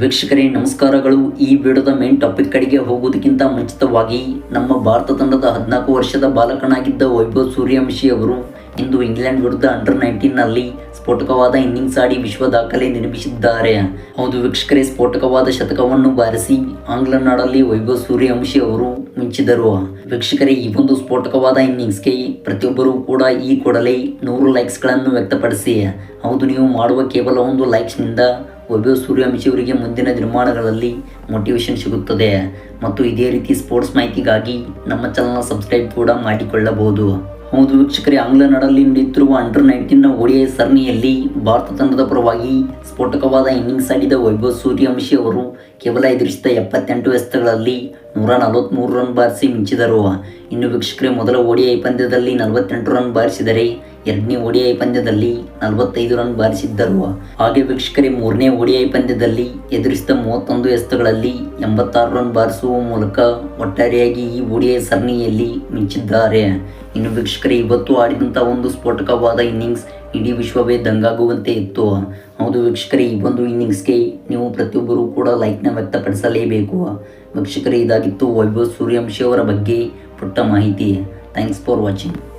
ವೀಕ್ಷಕರೇ, ನಮಸ್ಕಾರಗಳು. ಈ ವಿಡಿಯೋದ ಮೇನ್ ಟಾಪಿಕ್ ಕಡೆಗೆ ಹೋಗುವುದಕ್ಕಿಂತ ಮುಂಚಿತವಾಗಿ ನಮ್ಮ ಭಾರತ ತಂಡದ ಹದಿನಾಲ್ಕು ವರ್ಷದ ಬಾಲಕನಾಗಿದ್ದ ವೈಭವ್ ಸೂರ್ಯವಂಶಿ ಅವರು ಇಂದು ಇಂಗ್ಲೆಂಡ್ ವಿರುದ್ಧ ಅಂಡರ್ ನೈನ್ಟೀನ್ನಲ್ಲಿ ಸ್ಫೋಟಕವಾದ ಇನ್ನಿಂಗ್ಸ್ ಆಡಿ ವಿಶ್ವ ದಾಖಲೆ ನಿರ್ಮಿಸಿದ್ದಾರೆ. ಹೌದು ವೀಕ್ಷಕರೇ, ಸ್ಫೋಟಕವಾದ ಶತಕವನ್ನು ಬಾರಿಸಿ ಆಂಗ್ಲ ನಾಡಲ್ಲಿ ವೈಭವ್ ಸೂರ್ಯವಂಶಿ ಅವರು ಮುಂಚಿದರು. ವೀಕ್ಷಕರೇ, ಈ ಒಂದು ಸ್ಫೋಟಕವಾದ ಇನ್ನಿಂಗ್ಸ್ಗೆ ಪ್ರತಿಯೊಬ್ಬರೂ ಕೂಡ ಈ ಕೊಡಲೇ ನೂರು ಲೈಕ್ಸ್ಗಳನ್ನು ವ್ಯಕ್ತಪಡಿಸಿ. ಹೌದು, ನೀವು ಮಾಡುವ ಕೇವಲ ಒಂದು ಲೈಕ್ಸ್ನಿಂದ ವೈಭವ್ ಸೂರ್ಯವಂಶಿಯವರಿಗೆ ಮುಂದಿನ ನಿರ್ಮಾಣಗಳಲ್ಲಿ ಮೋಟಿವೇಶನ್ ಸಿಗುತ್ತದೆ. ಮತ್ತು ಇದೇ ರೀತಿ ಸ್ಪೋರ್ಟ್ಸ್ ಮಾಹಿತಿಗಾಗಿ ನಮ್ಮ ಚಾನಲ್ನ ಸಬ್ಸ್ಕ್ರೈಬ್ ಕೂಡ ಮಾಡಿಕೊಳ್ಳಬಹುದು. ಹೌದು ವೀಕ್ಷಕರೇ ಆಂಗ್ಲ ನಾಡಲ್ಲಿ ನಡೆಯುತ್ತಿರುವ ಅಂಡರ್ ನೈನ್ಟೀನ್ನ ಒಡಿಐ ಸರಣಿಯಲ್ಲಿ ಭಾರತ ತಂಡದ ಪರವಾಗಿ ಸ್ಫೋಟಕವಾದ ಇನ್ನಿಂಗ್ಸ್ ಆಡಿದ ವೈಭವ್ ಸೂರ್ಯವಂಶಿ ಅವರು ಕೇವಲ ಎದುರಿಸಿದ ಎಪ್ಪತ್ತೆಂಟು ಎಸೆತಗಳಲ್ಲಿ ನೂರ ನಲವತ್ತ್ಮೂರು ರನ್ ಬಾರಿಸಿ ಮಿಂಚಿದರು. ಇನ್ನು ವೀಕ್ಷಕರೇ, ಮೊದಲ ಒಡಿಐ ಪಂದ್ಯದಲ್ಲಿ ನಲವತ್ತೆಂಟು ರನ್ ಬಾರಿಸಿದರೆ ಎರಡನೇ ಓಡಿಐ ಪಂದ್ಯದಲ್ಲಿ ನಲವತ್ತೈದು ರನ್ ಬಾರಿಸಿದ್ದರು. ಹಾಗೆ ವೀಕ್ಷಕರೇ, ಮೂರನೇ ಓಡಿಐ ಪಂದ್ಯದಲ್ಲಿ ಎದುರಿಸಿದ ಮೂವತ್ತೊಂದು ಎಸೆತಗಳಲ್ಲಿ ಎಂಬತ್ತಾರು ರನ್ ಬಾರಿಸುವ ಮೂಲಕ ಒಟ್ಟಾರೆಯಾಗಿ ಈ ಒಡಿಐ ಸರಣಿಯಲ್ಲಿ ಮಿಂಚಿದ್ದಾರೆ. ಇನ್ನು ವೀಕ್ಷಕರೇ, ಇವತ್ತು ಆಡಿದಂಥ ಒಂದು ಸ್ಫೋಟಕವಾದ ಇನ್ನಿಂಗ್ಸ್ ಇಡೀ ವಿಶ್ವವೇ ದಂಗಾಗುವಂತೆ ಇತ್ತು. ಹೌದು ವೀಕ್ಷಕರೇ, ಈ ಒಂದು ಇನ್ನಿಂಗ್ಸ್ಗೆ ನೀವು ಪ್ರತಿಯೊಬ್ಬರೂ ಕೂಡ ಲೈಕ್ನ ವ್ಯಕ್ತಪಡಿಸಲೇಬೇಕು. ವೀಕ್ಷಕರೇ, ಇದಾಗಿತ್ತು ವೈಭವ್ ಸೂರ್ಯವಂಶಿ ಅವರ ಬಗ್ಗೆ ಪುಟ್ಟ ಮಾಹಿತಿ. Thanks for watching.